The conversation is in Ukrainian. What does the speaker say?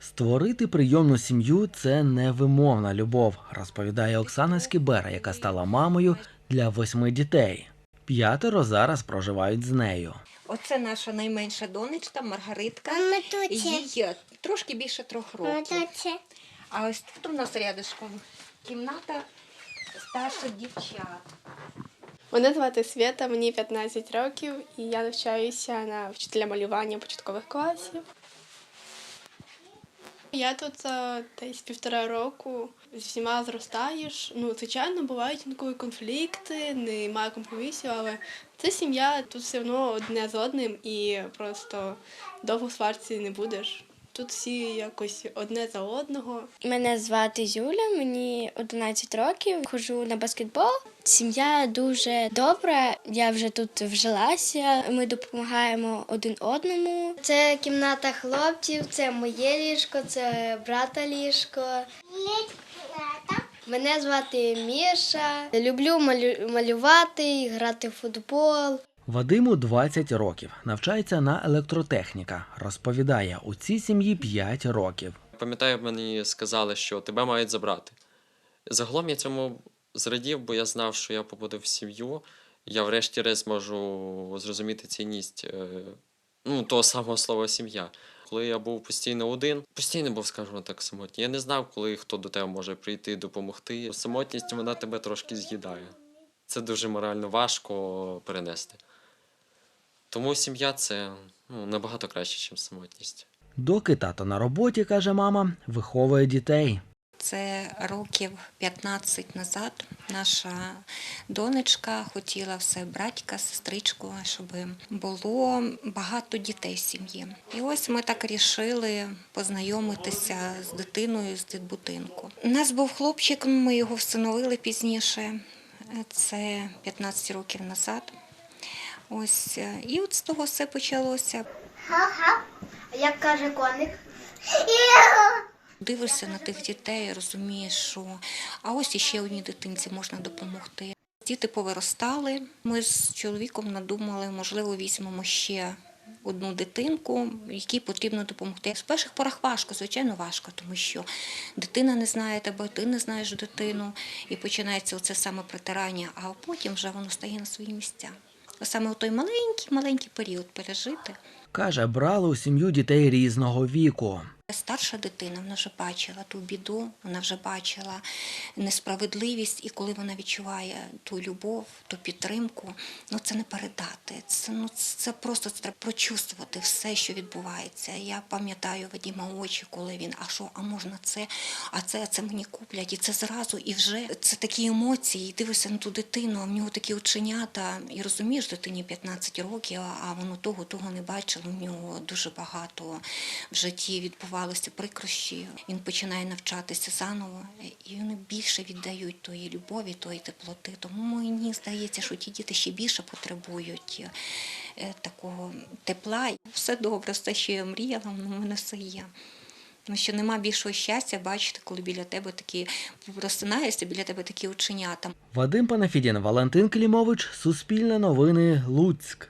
Створити прийомну сім'ю це невимовна любов, розповідає Оксана Скібера, яка стала мамою для восьми дітей. П'ятеро зараз проживають з нею. Оце наша найменша донечка Маргаритка. Їй е, трошки більше трьох років. А ось тут у нас рядышком кімната старших дівчат. Мене звати Свята, мені 15 років, і я навчаюся на вчителя малювання початкових класів. Я тут е, десь півтора року з всіма зростаєш. Ну, звичайно, бувають інколи конфлікти, немає компромісів, але це сім'я, тут все одно одне з одним і просто довго сварці не будеш. Тут всі якось одне за одного. Мене звати Юля, мені 11 років. Ходжу на баскетбол. Сім'я дуже добра. Я вже тут вжилася. Ми допомагаємо один одному. Це кімната хлопців, це моє ліжко, це брата ліжко. Мене звати Міша. Люблю малю- малювати, грати в футбол. Вадиму 20 років, навчається на електротехніка. Розповідає, у цій сім'ї 5 років. Пам'ятаю, мені сказали, що тебе мають забрати. Загалом я цьому зрадів, бо я знав, що я побуду в сім'ю. Я врешті-решт зможу зрозуміти цінність е, ну, того самого слова сім'я. Коли я був постійно один, постійно був, скажімо так, самотній. Я не знав, коли хто до тебе може прийти допомогти. Самотність вона тебе трошки з'їдає. Це дуже морально важко перенести. Тому сім'я це ну, набагато краще, ніж самотність. Доки тато на роботі, каже мама, виховує дітей. Це років 15 назад наша донечка хотіла все братька, сестричку, щоб було багато дітей в сім'ї. І ось ми так рішили познайомитися з дитиною з дитбудинку. У нас був хлопчик, ми його встановили пізніше. Це 15 років назад. Ось е, і от з того все почалося. Як каже коник? Дивишся на тих дітей, розумієш, що а ось іще одній дитинці можна допомогти. Діти повиростали. Ми з чоловіком надумали, можливо, візьмемо ще одну дитинку, якій потрібно допомогти. З перших порах важко, звичайно, важко, тому що дитина не знає тебе, ти не знаєш дитину, і починається оце саме притирання, а потім вже воно стає на свої місця. Саме той маленький, маленький період пережити. Каже, брали у сім'ю дітей різного віку. Старша дитина вона вже бачила ту біду, вона вже бачила несправедливість, і коли вона відчуває ту любов, ту підтримку, ну це не передати. Це ну це просто це треба прочувствувати все, що відбувається. Я пам'ятаю Вадіма очі, коли він, а що, а можна це, а це, це мені куплять, і це зразу, і вже це такі емоції. І дивишся на ту дитину, а в нього такі оченята, і розумієш, дитині 15 років, а воно того, того не бачило. У нього дуже багато в житті відбувалося прикрощі. Він починає навчатися заново, і вони більше віддають тої любові, тої теплоти. Тому мені здається, що ті діти ще більше потребують е, такого тепла. Все добре, все, що я мріяла, воно в мене все є. Тому що нема більшого щастя бачити, коли біля тебе такі просинаєшся, біля тебе такі оченята. Вадим Панафідін, Валентин Клімович, Суспільне новини, Луцьк.